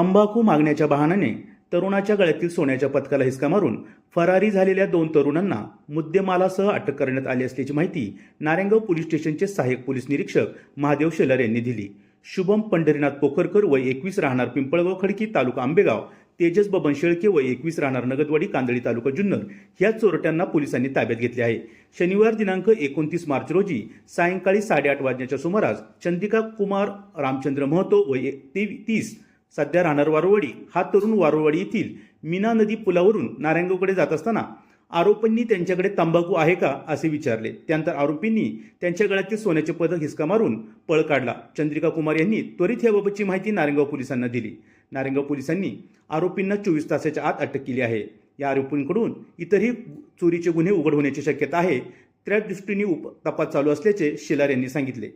तंबाखू मागण्याच्या बहाण्याने तरुणाच्या गळ्यातील सोन्याच्या पथकाला हिसका मारून फरारी झालेल्या दोन तरुणांना मुद्देमालासह अटक करण्यात आली असल्याची माहिती नारायणगाव पोलीस स्टेशनचे सहाय्यक पोलीस निरीक्षक महादेव शेलार यांनी दिली. शुभम पंढरीनाथ पोखरकर वय एकवीस राहणार पिंपळगाव खडकी तालुका आंबेगाव तेजस बबन शेळके व एकवीस राहणार नगदवाडी कांदळी तालुका जुन्नर ह्या चोरट्यांना पोलिसांनी ताब्यात घेतले आहे. शनिवार दिनांक एकोणतीस मार्च रोजी सायंकाळी साडेआठ वाजण्याच्या सुमारास चंदिका कुमार रामचंद्र महतो व एक- तीस सध्या राहणार वारुवाडी. हा तरुण वारुवाडी येथील मीना नदी पुलावरून नारायणगावकडे जात असताना आरोपींनी त्यांच्याकडे तंबाखू आहे का असे विचारले. त्यानंतर आरोपींनी त्यांच्या गळ्यातील सोन्याचे पदक हिसका मारून पळ काढला. चंद्रिका कुमार यांनी त्वरित याबाबतची माहिती नारायणगाव पोलिसांना दिली. नारायणगाव पोलिसांनी आरोपींना चोवीस तासाच्या आत अटक केली आहे. या आरोपींकडून इतरही चोरीचे गुन्हे उघड होण्याची शक्यता आहे. त्या दृष्टीने उप तपास चालू असल्याचे शेलार यांनी सांगितले.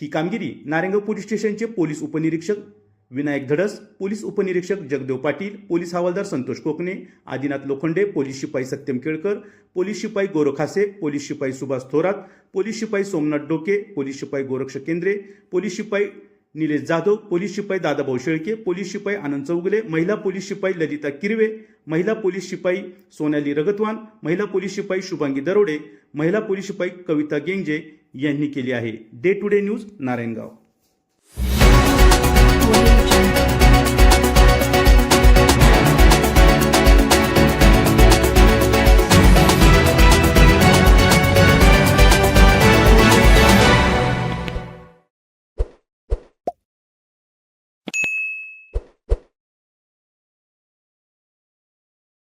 ही कामगिरी नारायणगाव पोलीस स्टेशनचे पोलीस उपनिरीक्षक विनायक धडस पोलीस उपनिरीक्षक जगदेव पाटील पोलीस हवालदार संतोष कोकणे आदिनाथ लोखंडे पोलीस शिपाई सत्यम केळकर पोलीस शिपाई गोरखासे पोलीस शिपाई सुभाष थोरात पोलीस शिपाई सोमनाथ डोके पोलीस शिपाई गोरक्ष केंद्रे पोलीस शिपाई निलेश जाधव पोलीस शिपाई दादाभाऊ शेळके पोलीस शिपाई आनंद चौगले महिला पोलीस शिपाई ललिता किरवे महिला पोलीस शिपाई सोनाली रगतवान महिला पोलीस शिपाई शुभांगी दरोडे महिला पोलीस शिपाई कविता गेंगजे यांनी केली आहे day to day news Narayangaon